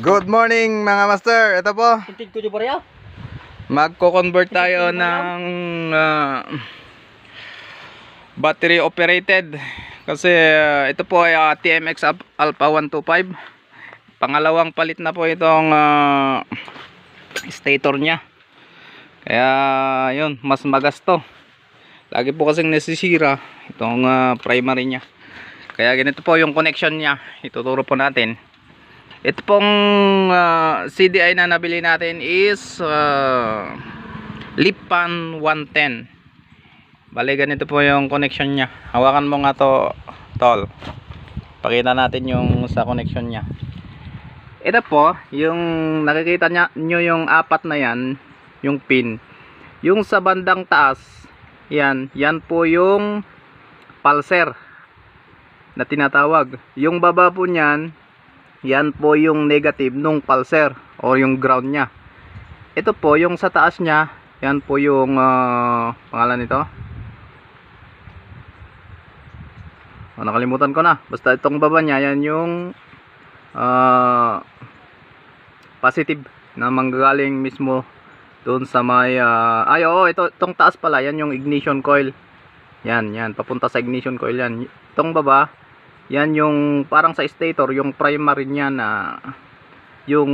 Good morning mga master. Ito po, magko-convert tayo ng ah, battery operated kasi ah, ito po ay ah, TMX Al- Alpha 125. Pangalawang palit na po itong ah, stator niya. Kaya yun, mas magasto. Lagi po kasing nasisira itong ah, primary niya. Kaya ganito po yung connection niya. Ituturo po natin. Ito pong ah, CDI na nabili natin is uh, Lipan 110. Bale ganito po yung connection niya. Hawakan mo nga to, tol. Pakita natin yung sa connection niya. Ito po, yung nakikita niya nyo yung apat na yan, yung pin. Yung sa bandang taas, yan, yan po yung pulser na tinatawag. Yung baba po niyan, yan po yung negative nung pulser o yung ground niya. Ito po yung sa taas niya, yan po yung ah, pangalan nito. Oh, nakalimutan ko na. Basta itong baba niya, yan yung ah, positive na manggagaling mismo doon sa may ah, ay oo, ito itong taas pala, yan yung ignition coil. Yan, yan, papunta sa ignition coil yan. Itong baba, yan yung parang sa stator, yung primary niya na yung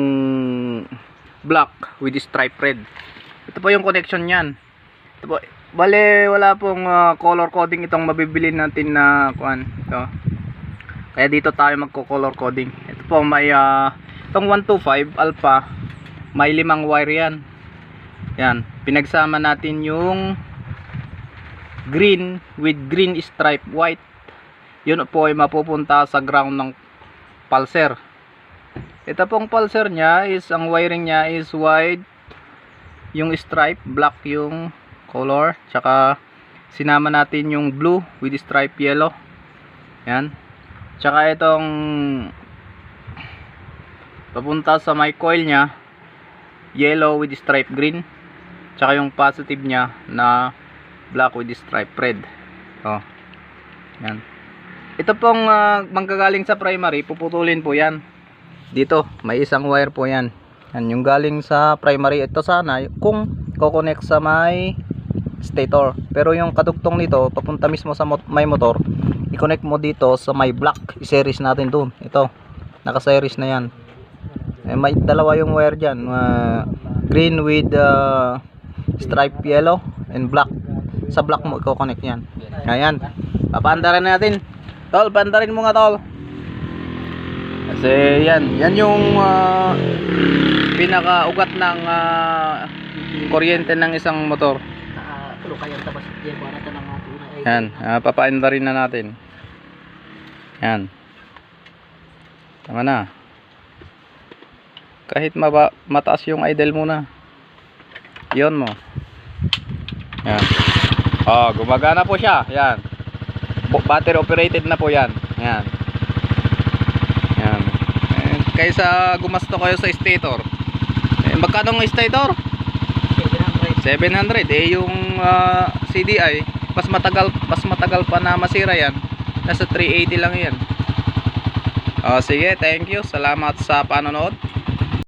black with stripe red. Ito po yung connection niyan. Ito po, bale wala pong ah, color coding itong mabibili natin na kuan. Ito. Kaya dito tayo magko-color coding. Ito po may ah, itong 125 alpha may limang wire yan. Yan, pinagsama natin yung green with green stripe white yun po ay mapupunta sa ground ng pulser. Ito pong pulser niya is ang wiring niya is white yung stripe black yung color tsaka sinama natin yung blue with stripe yellow. Yan. Tsaka itong papunta sa may coil niya yellow with stripe green tsaka yung positive niya na black with stripe red. Oh. Yan ito pong ah, manggagaling sa primary puputulin po yan. Dito may isang wire po yan. Yan yung galing sa primary ito sana kung kokonek sa may stator. Pero yung kadugtong nito papunta mismo sa mot- may motor i-connect mo dito sa may black i-series natin dun. Ito naka-series na yan. Eh, may dalawa yung wire dyan ah, green with ah, stripe yellow and black. Sa black mo i-connect yan. Ayan. Papaandarin natin tol paandarin mo nga tol. Kasi yan yan yung ah, pinaka-ugat ng ah, kuryente ng isang motor. Yan uh, papaandarin na natin. Yan. Tama na. Kahit maba, mataas yung idle muna yon mo. Yan. Oh gumagana po siya. Yan battery operated na po yan. Yan yan eh, kaysa gumasto kayo sa stator eh, magkano ang stator? 700 eh yung ah, CDI mas matagal mas matagal pa na masira yan. Nasa 380 lang yan. Oh, sige thank you. Salamat sa panonood